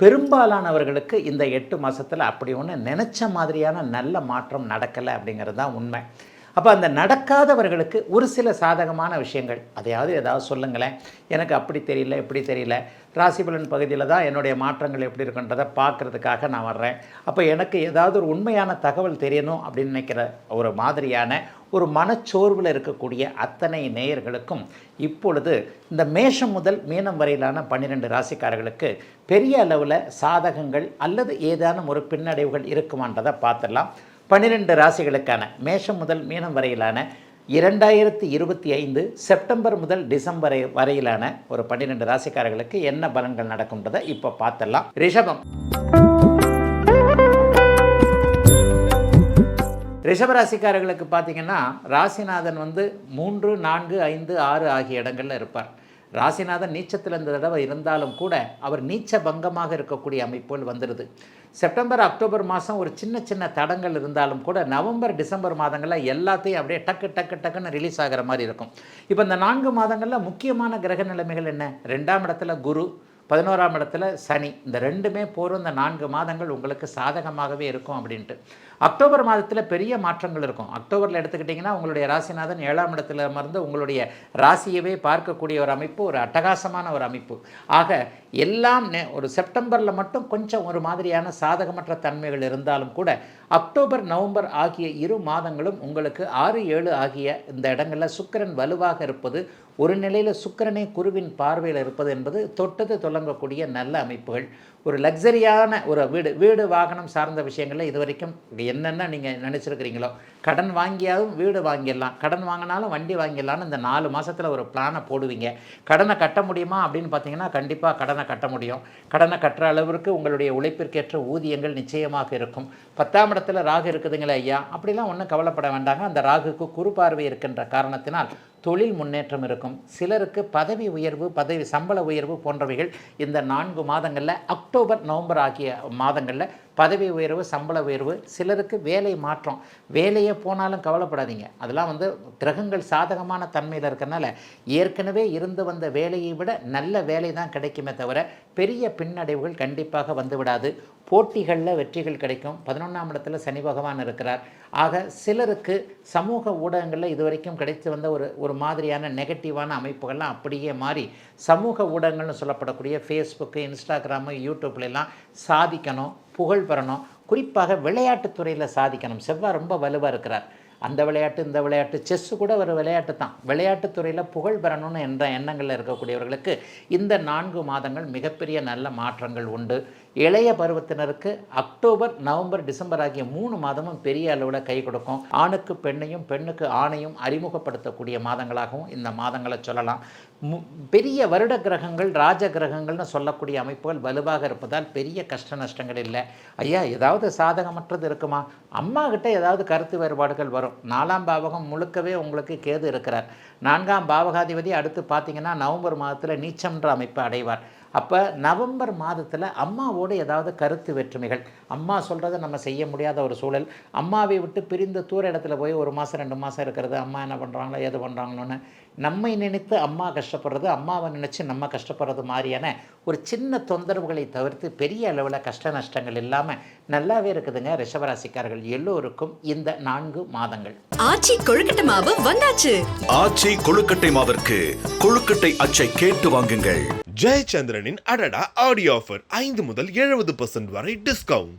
பெரும்பாலானவர்களுக்கு இந்த எட்டு மாதத்தில் அப்படி ஒன்று நினச்ச மாதிரியான நல்ல மாற்றம் நடக்கலை அப்படிங்கிறது தான் உண்மை. அப்போ அந்த நடக்காதவர்களுக்கு ஒரு சில சாதகமான விஷயங்கள். அதையாவது ஏதாவது சொல்லுங்களேன். எனக்கு அப்படி தெரியல இப்படி தெரியல. ராசிபலன் பகுதியில் தான் என்னுடைய மாற்றங்கள் எப்படி இருக்குன்றதை பார்க்குறதுக்காக நான் வர்றேன். அப்போ எனக்கு ஏதாவது ஒரு உண்மையான தகவல் தெரியணும் அப்படின்னு நினைக்கிற ஒரு மாதிரியான ஒரு மனச்சோர்வில் இருக்கக்கூடிய அத்தனை நேயர்களுக்கும் இப்பொழுது இந்த மேஷம் முதல் மீனம் வரையிலான பன்னிரெண்டு ராசிக்காரர்களுக்கு பெரிய அளவில் சாதகங்கள் அல்லது ஏதானும் ஒரு பின்னடைவுகள் இருக்குமான்றதை பார்த்துடலாம். பன்னிரெண்டு ராசிகளுக்கான மேஷம் முதல் மீனம் வரையிலான இரண்டாயிரத்தி இருபத்தி ஐந்து செப்டம்பர் முதல் டிசம்பர் வரையிலான ஒரு பன்னிரெண்டு ராசிக்காரர்களுக்கு என்ன பலன்கள் நடக்கும்ன்றதை இப்போ பார்த்தலாம் ரிஷபம். ரிஷபராசிக்காரர்களுக்கு பார்த்தீங்கன்னா ராசிநாதன் வந்து மூன்று நான்கு ஐந்து ஆறு ஆகிய இடங்களில் இருப்பார். ராசிநாதன் நீச்சத்தில் இந்த தடவை இருந்தாலும் கூட அவர் நீச்ச பங்கமாக இருக்கக்கூடிய அமைப்புகள் வந்துடுது. செப்டம்பர் அக்டோபர் மாதம் ஒரு சின்ன சின்ன தடங்கள் இருந்தாலும் கூட நவம்பர் டிசம்பர் மாதங்களில் எல்லாத்தையும் அப்படியே டக்கு டக்கு டக்குன்னு ரிலீஸ் ஆகிற மாதிரி இருக்கும். இப்போ இந்த நான்கு மாதங்களில் முக்கியமான கிரக நிலைமைகள் என்ன? ரெண்டாம் இடத்துல குரு பதினோராம் இடத்துல சனி. இந்த ரெண்டுமே போகிற இந்த நான்கு மாதங்கள் உங்களுக்கு சாதகமாகவே இருக்கும் அப்படின்ட்டு. அக்டோபர் மாதத்தில் பெரிய மாற்றங்கள் இருக்கும். அக்டோபரில் எடுத்துக்கிட்டிங்கன்னா உங்களுடைய ராசிநாதன் ஏழாம் இடத்துல அமர்ந்து உங்களுடைய ராசியவே பார்க்கக்கூடிய ஒரு அமைப்பு ஒரு அட்டகாசமான ஒரு அமைப்பு. ஆக எல்லாம் நெ- ஒரு செப்டம்பரில் மட்டும் கொஞ்சம் ஒரு மாதிரியான சாதகமற்ற தன்மைகள் இருந்தாலும் கூட அக்டோபர் நவம்பர் ஆகிய இரு மாதங்களும் உங்களுக்கு ஆறு ஏழு ஆகிய இந்த இடங்களில் சுக்கிரன் வலுவாக இருப்பது ஒரு நிலையில் சுக்கிரனே குருவின் பார்வையில் இருப்பது என்பது தொட்டது தொடங்கக்கூடிய நல்ல அமைப்புகள். ஒரு லக்ஸரியான ஒரு வீடு வீடு வாகனம் சார்ந்த விஷயங்களில் இது வரைக்கும் என்னென்ன நீங்கள் நினச்சிருக்கிறீங்களோ கடன் வாங்கியாலும் வீடு வாங்கிடலாம். கடன் வாங்கினாலும் வண்டி வாங்கிடலாம்னு இந்த நாலு மாதத்தில் ஒரு பிளானை போடுவீங்க. கடனை கட்ட முடியுமா அப்படின்னு பார்த்தீங்கன்னா கண்டிப்பாக கடன் கட்ட முடியும். கடனை கட்டுற அளவிற்கு உங்களுடைய உழைப்பிற்கேற்ற ஊதியங்கள் நிச்சயமாக இருக்கும். பத்தாம் இடத்துல ராகு இருக்குதுங்களே ஐயா. அப்படிலாம் ஒன்றும் கவலைப்பட வேண்டாங்க. அந்த ராகுக்கு குறு பார்வை இருக்கின்ற காரணத்தினால் தொழில் முன்னேற்றம் இருக்கும். சிலருக்கு பதவி உயர்வு பதவி சம்பள உயர்வு போன்றவைகள் இந்த நான்கு மாதங்களில் அக்டோபர் நவம்பர் ஆகிய மாதங்களில் பதவி உயர்வு சம்பள உயர்வு சிலருக்கு வேலை மாற்றம். வேலையே போனாலும் கவலைப்படாதீங்க. அதெல்லாம் வந்து கிரகங்கள் சாதகமான தன்மையில் இருக்கிறனால ஏற்கனவே இருந்து வந்த வேலையை விட நல்ல வேலை தான் கிடைக்குமே தவிர பெரிய பின்னடைவுகள் கண்டிப்பாக வந்து விடாது போட்டிகளில் வெற்றிகள் கிடைக்கும். பதினொன்றாம் இடத்துல சனி பகவான் இருக்கிறார். ஆக சிலருக்கு சமூக ஊடகங்களில் இதுவரைக்கும் கிடைத்து வந்த ஒரு ஒரு மாதிரியான நெகட்டிவான அமைப்புகள்லாம் அப்படியே மாறி சமூக ஊடகங்கள்னு சொல்லப்படக்கூடிய ஃபேஸ்புக்கு இன்ஸ்டாகிராமு யூடியூப்லெல்லாம் சாதிக்கணும் புகழ் பெறணும். குறிப்பாக விளையாட்டுத்துறையில் சாதிக்கணும். செவ்வாய் ரொம்ப வலுவாக இருக்கிறார். அந்த விளையாட்டு இந்த விளையாட்டு செஸ்ஸு கூட ஒரு விளையாட்டு தான். விளையாட்டுத்துறையில் புகழ் பெறணும்னு என்ற எண்ணங்களில் இருக்கக்கூடியவர்களுக்கு இந்த நான்கு மாதங்கள் மிகப்பெரிய நல்ல மாற்றங்கள் உண்டு. இளைய பருவத்தினருக்கு அக்டோபர் நவம்பர் டிசம்பர் ஆகிய மூணு மாதமும் பெரிய அளவில் கை கொடுக்கும். ஆணுக்கு பெண்ணையும் பெண்ணுக்கு ஆணையும் அறிமுகப்படுத்தக்கூடிய மாதங்களாகவும் இந்த மாதங்களை சொல்லலாம். மு- பெரிய வருட கிரகங்கள் ராஜ கிரகங்கள்னு சொல்லக்கூடிய அமைப்புகள் வலுவாக இருப்பதால் பெரிய கஷ்ட நஷ்டங்கள் இல்லை. ஐயா ஏதாவது சாதகமற்றது இருக்குமா? அம்மா கிட்ட ஏதாவது கருத்து வேறுபாடுகள் வரும். நாலாம் பாவகம் முழுக்கவே உங்களுக்கு கேது இருக்கிறார். நான்காம் பாவகாதிபதி அடுத்து பார்த்தீங்கன்னா நவம்பர் மாதத்தில் நீச்சம்ன்ற அமைப்பை அடைவார். அப்போ நவம்பர் மாதத்தில் அம்மாவோடு ஏதாவது கருத்து வேற்றுமைகள். அம்மா சொல்கிறத நம்ம செய்ய முடியாத ஒரு சூழல். அம்மாவை விட்டு பிரிந்த தூர இடத்துல போய் ஒரு மாதம் ரெண்டு மாதம் இருக்கிறது. அம்மா என்ன பண்ணுறாங்களோ ஏது பண்ணுறாங்களோன்னு நம்மை நினைத்து அம்மா கஷ்டப்படுறது அம்மாவை நினச்சி நம்ம கஷ்டப்படுறது மாதிரியான ஒரு சின்ன தொந்தரவுகளை தவிர்த்து பெரிய அளவில் கஷ்ட நஷ்டங்கள் இல்லாமல் நல்லாவே இருக்குதுங்க ரிஷபராசிக்காரர்கள் எல்லோருக்கும் இந்த நான்கு மாதங்கள். ஆச்சி கொழுக்கட்டை மாவு வந்தாச்சு. ஆச்சி கொழுக்கட்டை மாவிற்கு கொழுக்கட்டை அச்சை கேட்டு வாங்குங்கள். ஜெயச்சந்திரனின் அடடா ஆடியோ ஆஃபர் ஐந்து முதல் எழுபது பர்சன்ட் வரை டிஸ்கவுண்ட்